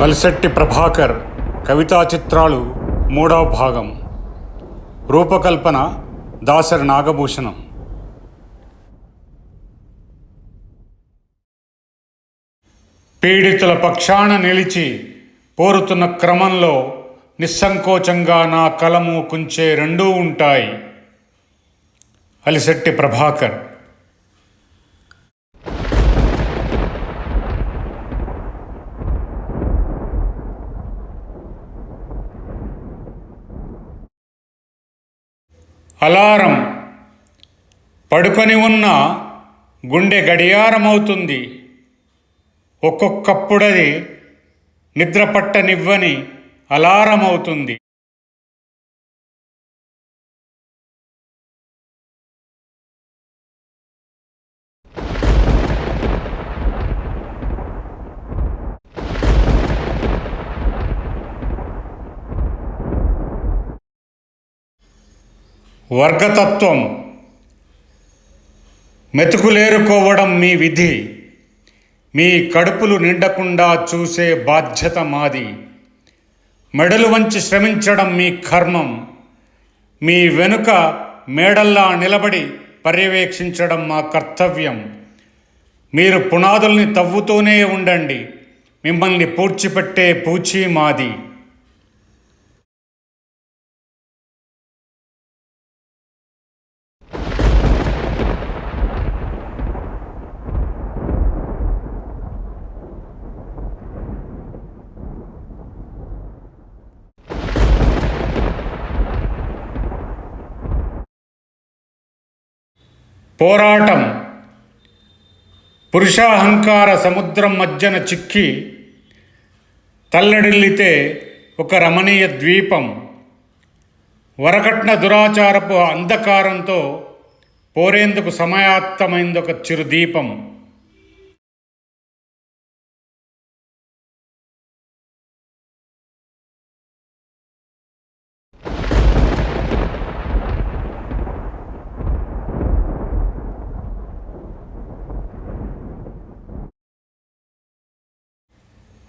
అలిశెట్టి ప్రభాకర్ కవితా చిత్రాలు మూడవ భాగం. రూపకల్పన దాసరి నాగభూషణం. పీడితుల పక్షాన నిలిచి పోరుతున్న క్రమంలో నిస్సంకోచంగా నా కలము కుంచే రెండూ ఉంటాయి. అలిశెట్టి ప్రభాకర్ అలారం పడుకొని ఉన్న గుండె గడియారమవుతుంది. ఒక్కొక్కప్పుడది నిద్ర పట్టనివ్వని అలారం అవుతుంది వర్గతత్వం. మెతుకులేరుకోవడం మీ విధి. మీ కడుపులు నిండకుండా చూసే బాధ్యత మాది. మెడలు వంచి శ్రమించడం మీ కర్మం. మీ వెనుక మేడల్లా నిలబడి పర్యవేక్షించడం మా కర్తవ్యం. మీరు పునాదుల్ని తవ్వుతూనే ఉండండి. మిమ్మల్ని పూడ్చిపెట్టే పూచి మాది. పోరాటం. పురుషాహంకార సముద్రం మధ్యన చిక్కి తల్లడిల్లితే ఒక రమణీయ ద్వీపం. వరకట్న దురాచారపు అంధకారంతో పోరేందుకు సమయాత్తమైందొక చిరుదీపం.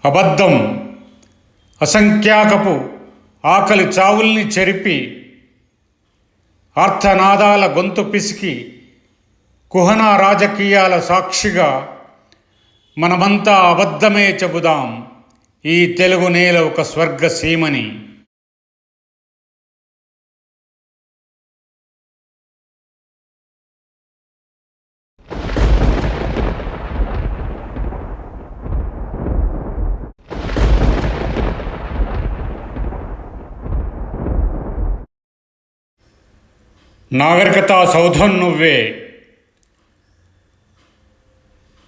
అబద్ధం అసంఖ్యాకపు ఆకలి చావుల్ని చెరిపి ఆర్తనాదాల గొంతు పిసికి కుహన రాజకీయాల సాక్షిగా మనమంతా అబద్ధమే చెబుదాం. ఈ తెలుగు నేల ఒక స్వర్గ నాగరికతా సౌధం నువ్వే.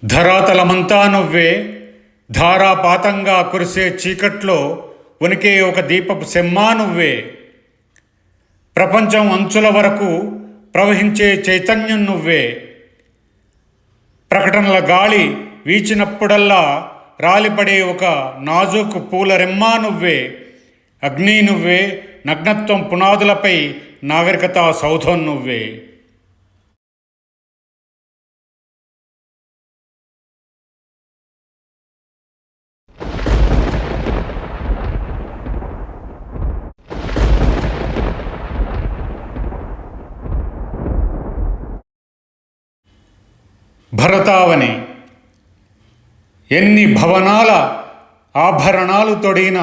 ధరాతలమంతా నువ్వే. ధారాపాతంగా కురిసే చీకట్లో ఉనికే ఒక దీపపు సెమ్మా నువ్వే. ప్రపంచం అంచుల వరకు ప్రవహించే చైతన్యం నువ్వే. ప్రకటనల గాలి వీచినప్పుడల్లా రాలిపడే ఒక నాజూకు పూల రెమ్మా నువ్వే. అగ్ని నువ్వే నగ్నత్వం పునాదులపై నాగరికత సౌధం నువ్వే. భరతావని ఎన్ని భవనాల ఆభరణాలు తొడిగిన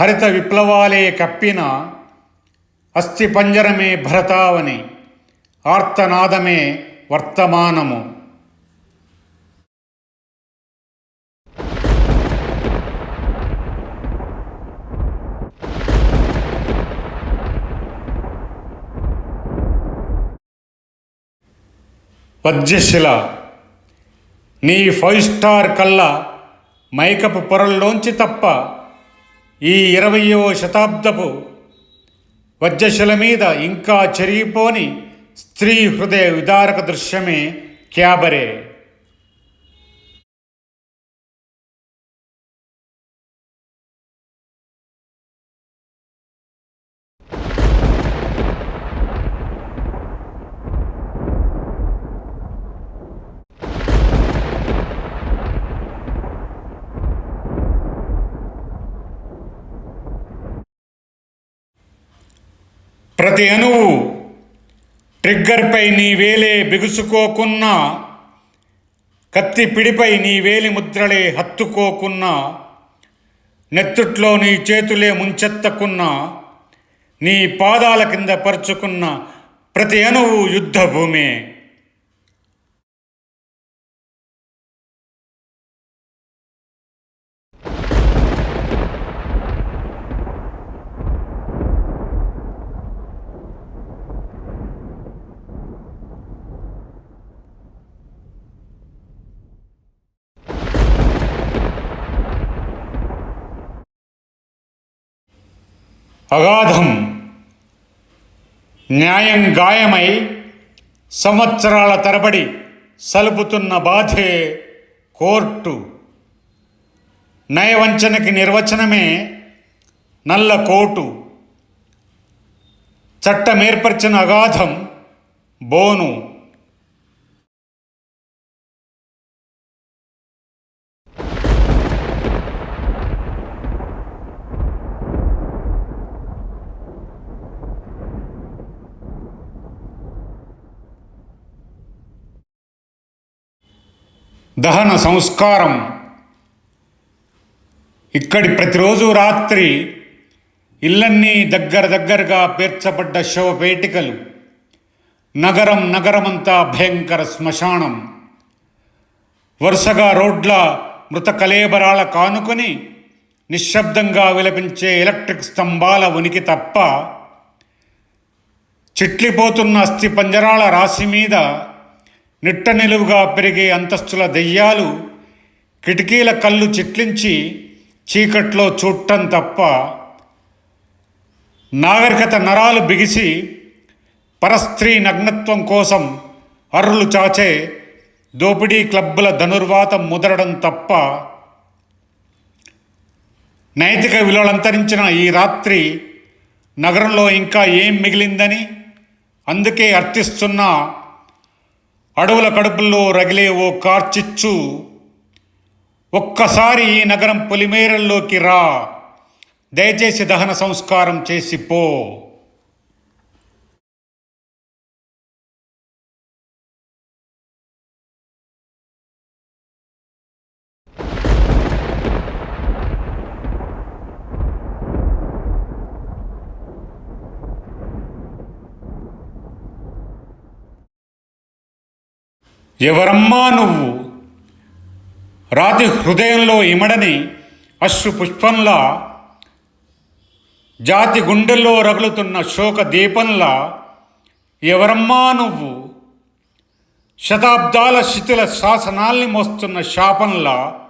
హరిత విప్లవాలే కప్పిన అస్థిపంజరమే భరతావని ఆర్తనాదమే వర్తమానము. వజ్రశిల నీ ఫైవ్ స్టార్ కల్లా మైకపు పొరల్లోంచి తప్ప ఈ ఇరవయో శతాబ్దపు వజ్రశిల మీద ఇంకా చెరిగిపోని స్త్రీ హృదయ విదారక దృశ్యమే క్యాబరే. ప్రతి అణువు ట్రిగ్గర్పై నీ వేలే బిగుసుకోకున్నా కత్తి పిడిపై నీ వేలి ముద్రలే హత్తుకోకున్నా నెత్తుట్లో నీ చేతులే ముంచెత్తకున్నా నీ పాదాల కింద పరుచుకున్న ప్రతి అణువు యుద్ధ అగాధం న్యాయం గాయమై సంవత్సరాల తరబడి సలుపుతున్న బాధే కోర్టు. నయవంచనకి నిర్వచనమే నల్ల కోటు. చట్టమేర్పరిచిన అగాధం బోను. దహన సంస్కారం. ఇక్కడి ప్రతిరోజు రాత్రి ఇళ్ళన్నీ దగ్గర దగ్గరగా పేర్చబడ్డ శవపేటికలు నగరం నగరమంతా భయంకర శ్మశానం. వరుసగా రోడ్ల మృత కలేబరాల కానుకొని నిశ్శబ్దంగా విలపించే ఎలక్ట్రిక్ స్తంభాల ఉనికి తప్ప చిట్లిపోతున్న అస్థి పంజరాల రాశి మీద నిట్ట నిలువుగా పెరిగే అంతస్తుల దెయ్యాలు కిటికీల కళ్ళు చిట్లించి చీకట్లో చూడటం తప్ప నాగరికత నరాలు బిగిసి పరస్త్రీ నగ్నత్వం కోసం అర్రులు చాచే దోపిడీ క్లబ్బుల ధనుర్వాతం ముదరడం తప్ప నైతిక విలువలంతరించిన ఈ రాత్రి నగరంలో ఇంకా ఏం మిగిలిందని అందుకే అర్థిస్తున్న అడవుల కడుపుల్లో రగిలే ఓ కార్చిచ్చు. ఒక్కసారి ఈ నగరం పొలిమేరల్లోకి రా. దయచేసి దహన సంస్కారం చేసి పో. ఎవరమ్మా నువ్వు? రాతి హృదయంలో ఇమడని అశ్రు పుష్పంలా జాతి గుండెల్లో రగులుతున్న శోక దీపంలా ఎవరమ్మా నువ్వు? శతాబ్దాల శిథిల శాసనాల్ని మోస్తున్న శాపంలా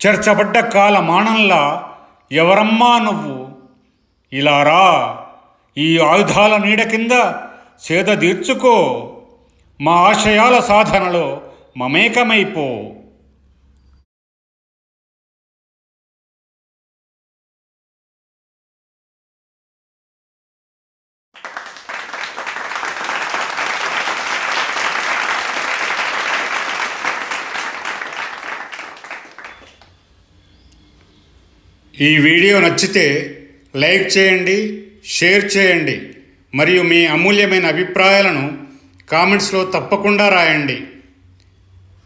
చెరచబడ్డ కాలమానంలా ఎవరమ్మా నువ్వు? ఇలా రా ఈ ఆయుధాల నీడ కింద సేద తీర్చుకో. మా ఆశయాల సాధనలో మమేకమైపో. ఈ వీడియో నచ్చితే లైక్ చేయండి షేర్ చేయండి మరియు మీ అమూల్యమైన అభిప్రాయాలను కామెంట్స్లో తప్పకుండా రాయండి.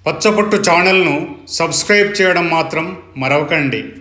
పచ్చపొట్టు ఛానల్ను సబ్స్క్రైబ్ చేయడం మాత్రం మరవకండి.